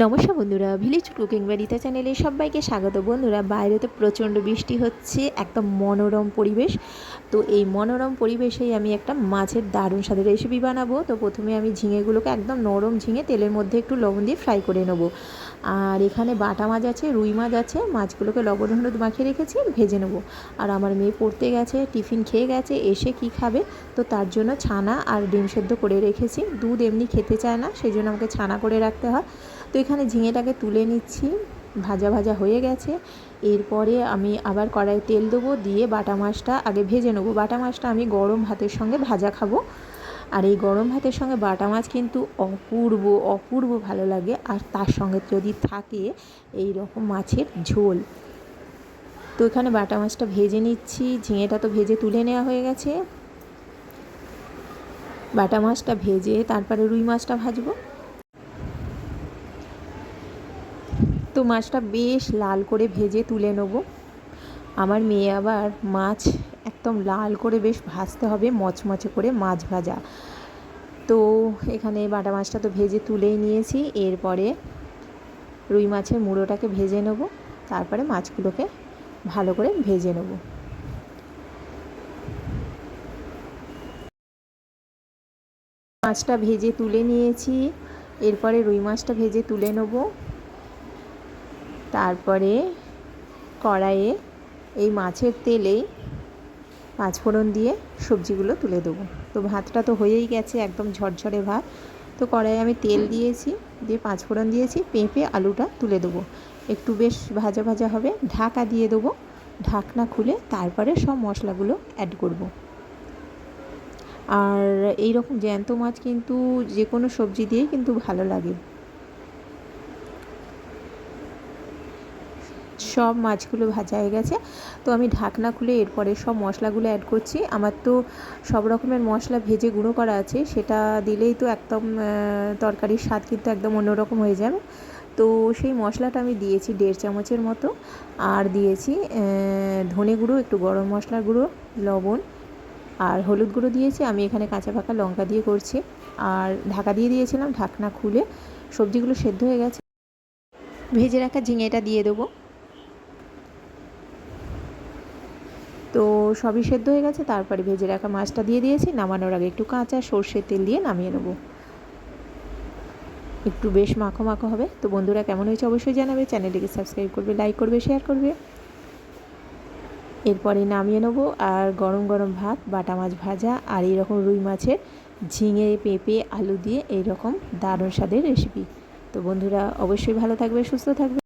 নমস্কার বন্ধুরা village cooking বাড়িতে চ্যানেলে সবাইকে স্বাগত। বন্ধুরা বাইরে তো প্রচণ্ড বৃষ্টি হচ্ছে, একদম মনোরম পরিবেশ। তো এই মনোরম পরিবেশেই আমি একটা মাছের দারুণ স্বাদের রেসিপি বানাবো। তো প্রথমে আমি ঝিঙেগুলোকে একদম নরম ঝিঙে তেলের মধ্যে একটু লবণ দিয়ে ফ্রাই করে নেব। আর এখানে বাটা মাছ আছে, রুই মাছ আছে, মাছগুলোকে লবণ হলুদ মাখিয়ে রেখেছি, ভেজে নেব। আর আমার মেয়ে পড়তে গেছে, টিফিন খেয়ে গেছে, এসে কি খাবে? তো তার জন্য ছানা আর ডিম সেদ্ধ করে রেখেছি। দুধ এমনি খেতে চায় না, সেই জন্য আমাকে ছানা করে রাখতে হয়। তো এখানে ঝিঙেটাকে তুলে নিচ্ছি। ভাজা ভাজা হয়ে গেছে। এরপরে আমি আবার কড়াই তেল দেবো, দিয়ে বাটা মাছটা আগে ভেজে নেব। বাটা মাছটা আমি গরম ভাতের সঙ্গে ভাজা খাব। আর এই গরম ভাতের সঙ্গে বাটা মাছ কিন্তু অপূর্ব অপূর্ব ভালো লাগে। আর তার সঙ্গে যদি থাকে এই রকম মাছের ঝোল। তো এখানে বাটা মাছটা ভেজে নিচ্ছি। ঝিঙেটা তো ভেজে তুলে নেওয়া হয়ে গেছে। বাটা মাছটা ভেজে তারপরে রুই মাছটা ভাজবো। মাছটা বেশ লাল করে ভেজে তুলে নেব। আমার মেয়ে আবার মাছ একদম লাল করে বেশ ভাজতে হবে, মচমচে করে মাছ ভাজা। তো এখানে বাটা মাছটা তো ভেজে তুলেই নিয়েছি, এরপরে রুই মাছের মুড়োটাকে ভেজে নেব, তারপরে মাছগুলোকে ভালো করে ভেজে নেব। মাছটা ভেজে তুলে নিয়েছি, এরপরে রুই মাছটা ভেজে তুলে নেব। তারপরে কড়াইয়ে এই মাছের তেলেই পাঁচফোড়ন দিয়ে সবজিগুলো তুলে দেবো। তো ভাতটা তো হয়েই গেছে একদম ঝরঝরে ভাত। তো কড়াইয়ে আমি তেল দিয়েছি, দিয়ে পাঁচফোড়ন দিয়েছি, পেঁপে, আলুটা তুলে দেবো। একটু বেশ ভাজা ভাজা হবে, ঢাকা দিয়ে দেবো। ঢাকনা খুলে তারপরে সব মশলাগুলো অ্যাড করব। আর এই রকম জ্যান্ত মাছ কিন্তু যে কোনো সবজি দিয়েই কিন্তু ভালো লাগে। সব মাছগুলো ভাজা হয়ে গেছে। তো আমি ঢাকনা খুলে এরপরে সব মশলাগুলো অ্যাড করছি। আমার তো সব রকমের মশলা ভেজে গুঁড়ো করা আছে। সেটা দিলেই তো একদম তরকারির স্বাদ কিন্তু একদম অন্যরকম হয়ে যাবে। তো সেই মশলাটা আমি দিয়েছি দেড় চামচের মতো। আর দিয়েছি ধনে গুঁড়ো, একটু গরম মশলার গুঁড়ো, লবণ আর হলুদ গুঁড়ো দিয়েছি। আমি এখানে কাঁচা পাকা লঙ্কা দিয়ে করছি। আর ঢাকা দিয়ে দিয়েছিলাম ঢাকনা খুলে। সবজিগুলো সেদ্ধ হয়ে গেছে। ভেজে রাখা ঝিঙেটা দিয়ে দেবো তো সবই সেদ্ধ হয়ে গেছে, তারপরে ভেজে রাখা মাছটা দিয়ে দিয়েছি, নামানোর আগে একটু কাঁচা সর্ষের তেল দিয়ে নামিয়ে নেব। একটু বেশ মাখো মাখো হবে। তো বন্ধুরা, কেমন হয়েছে অবশ্যই জানাবে। চ্যানেলটিকে সাবস্ক্রাইব করবে, লাইক করবে, শেয়ার করবে। এরপরে নামিয়ে নেব আর গরম গরম ভাত, বাটা মাছ ভাজা আর এইরকম রুই মাছের ঝিঙে, পেঁপে, আলু দিয়ে এইরকম দারুণ স্বাদের রেসিপি তো বন্ধুরা, অবশ্যই ভালো থাকবে, সুস্থ থাকবে।